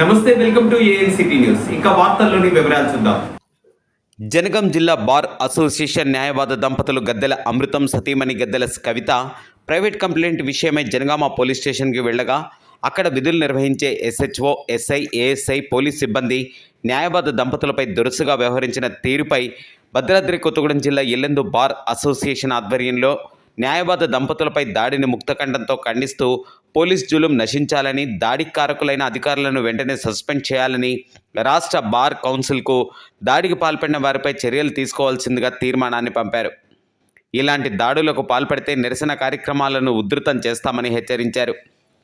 నమస్తే welcome to ANCT news. ఇంకా వార్తల్లోని వివరాలు చూద్దాం. జనగాం జిల్లా బార్ అసోసియేషన్ న్యాయవాద దంపతులు గద్దెల అమృతం సతీమణి గద్దెల కవిత ప్రైవేట్ కంప్లైంట్ విషయమై జనగామ పోలీస్ స్టేషన్కి వెళ్ళగా అక్కడ విధులు నిర్వహించే ఎస్హెచ్ఓ ఎస్ఐ ఏఎస్ఐ పోలీస్ సిబ్బంది న్యాయవాద దంపతులపై దురుసుగా వ్యవహరించిన తీరుపై భద్రాద్రి కొత్తగూడెం జిల్లా ఎల్లెందు బార్ అసోసియేషన్ ఆధ్వర్యంలో న్యాయవాద దంపతులపై దాడిని ముక్తఖండంతో ఖండిస్తూ పోలీస్ జులుం నశించాలని దాడి కారకులైన అధికారులను వెంటనే సస్పెండ్ చేయాలని రాష్ట్ర బార్ కౌన్సిల్కు దాడికి పాల్పడిన వారిపై చర్యలు తీసుకోవాల్సిందిగా తీర్మానాన్ని పంపారు. ఇలాంటి దాడులకు పాల్పడితే నిరసన కార్యక్రమాలను ఉధృతం చేస్తామని హెచ్చరించారు.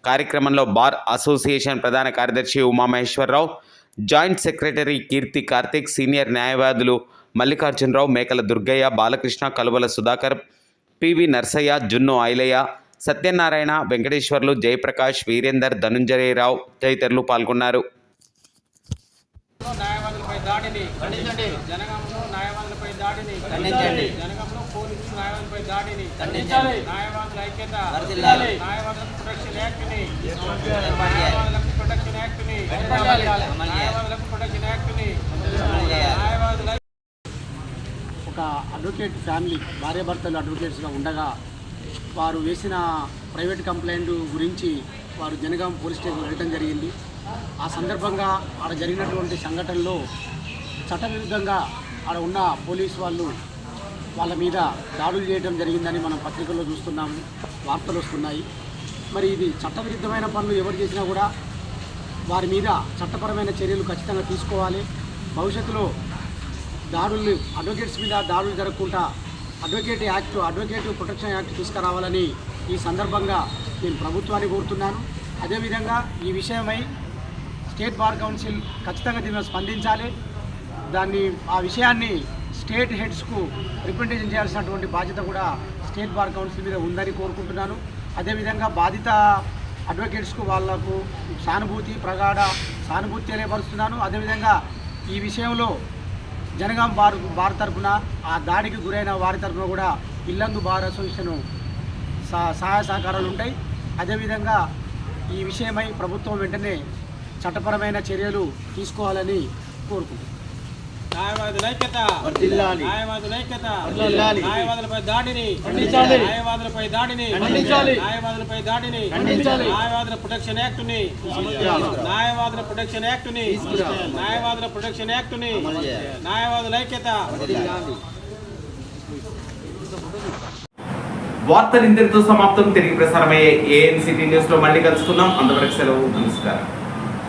కార్యక్రమంలో బార్ అసోసియేషన్ ప్రధాన కార్యదర్శి Umamaheswara Rao joint secretary Keerthi Karthik senior న్యాయవాదులు మల్లికార్జునరావు మేకల దుర్గయ్య బాలకృష్ణ కలువల సుధాకర్ పివి నర్సయ్య జున్ను ఐలయ్య సత్యనారాయణ వెంకటేశ్వర్లు జయప్రకాష్ వీరేందర్ ధనుంజయరావు తదితరులు పాల్గొన్నారు. న్యాయవాదులపై దాడిని ఖండించండి. జనగంలో న్యాయవాదులపై దాడిని ఖండించండి. జనగంలో పోలీసు న్యాయవాదులపై దాడిని ఖండించాలి. న్యాయవాదుల ఐక్యత వర్ధిల్లాలి న్యాయవాదులకు ప్రొటెక్షన్ యాక్ట్ని న్యాయవాదులకు ప్రొటెక్షన్ యాక్ట్ని న్యాయవాదులకు ప్రొటెక్షన్ యాక్ట్ని న్యాయవాదుల ఒక అడ్వకేట్ ఫ్యామిలీ భార్యాభర్తలు అడ్వకేట్స్గా ఉండగా వారు వేసిన ప్రైవేట్ కంప్లైంట్ గురించి వారు జనగాం పోలీస్ స్టేషన్ వెళ్ళడం జరిగింది. ఆ సందర్భంగా ఆడ జరిగినటువంటి సంఘటనలో చట్టవిరుద్ధంగా ఆడ ఉన్న పోలీస్ వాళ్ళు వాళ్ళ మీద దాడులు చేయడం జరిగిందని మనం పత్రికల్లో చూస్తున్నాము వార్తలు వస్తున్నాయి. మరి ఇది చట్టవిరుద్ధమైన పనులు ఎవరు చేసినా కూడా వారి మీద చట్టపరమైన చర్యలు ఖచ్చితంగా తీసుకోవాలి. భవిష్యత్తులో దాడులు అడ్వకేట్స్ మీద దాడులు జరగకుండా advocate act advocate protection act తీసుకురావాలని ఈ సందర్భంగా నేను ప్రభుత్వాన్ని కోరుతున్నాను. అదేవిధంగా ఈ విషయమై స్టేట్ బార్ కౌన్సిల్ ఖచ్చితంగా దీని స్పందించాలి. దాన్ని ఆ విషయాన్ని స్టేట్ హెడ్స్కు రిప్రజెంటేషన్ చేయాల్సినటువంటి బాధ్యత కూడా స్టేట్ బార్ కౌన్సిల్ మీద ఉందని కోరుకుంటున్నాను. అదేవిధంగా బాధిత అడ్వకేట్స్కు వాళ్ళకు సానుభూతి ప్రగాఢ సానుభూతి తెలియపరుస్తున్నాను. అదేవిధంగా ఈ విషయంలో జనగాం వారు వారి తరపున ఆ దాడికి గురైన వారి తరపున కూడా ఇల్లందు బార్ అసోసియేషన్ సహ- సహాయ సహకారాలు ఉంటాయి. అదేవిధంగా ఈ విషయమై ప్రభుత్వం వెంటనే చట్టపరమైన చర్యలు తీసుకోవాలని కోరుకుంటున్నాను న్యాయవాదుల ఐక్యత. వర్ధిల్లాలి. న్యాయవాదుల ఐక్యత. వర్ధిల్లాలి. న్యాయవాదులపై దాడిని. న్యాయవాదులపై దాడిని. ఖండించాలి. న్యాయవాదులపై దాడిని. ఖండించాలి. న్యాయవాదుల ప్రొటెక్షన్ యాక్ట్ని న్యాయవాదుల ప్రొటెక్షన్ యాక్ట్ని న్యాయవాదుల ప్రొటెక్షన్ యాక్ట్ని న్యాయవాదుల ఐక్యత. వార్తలు ఇంతటితో సమాప్తం. తిరిగి ప్రసారమయ్యే ఏఎన్సిటీ న్యూస్లో మళ్ళీ కలుసుకుందాం. అంతవరకు సెలవు. నమస్కారం.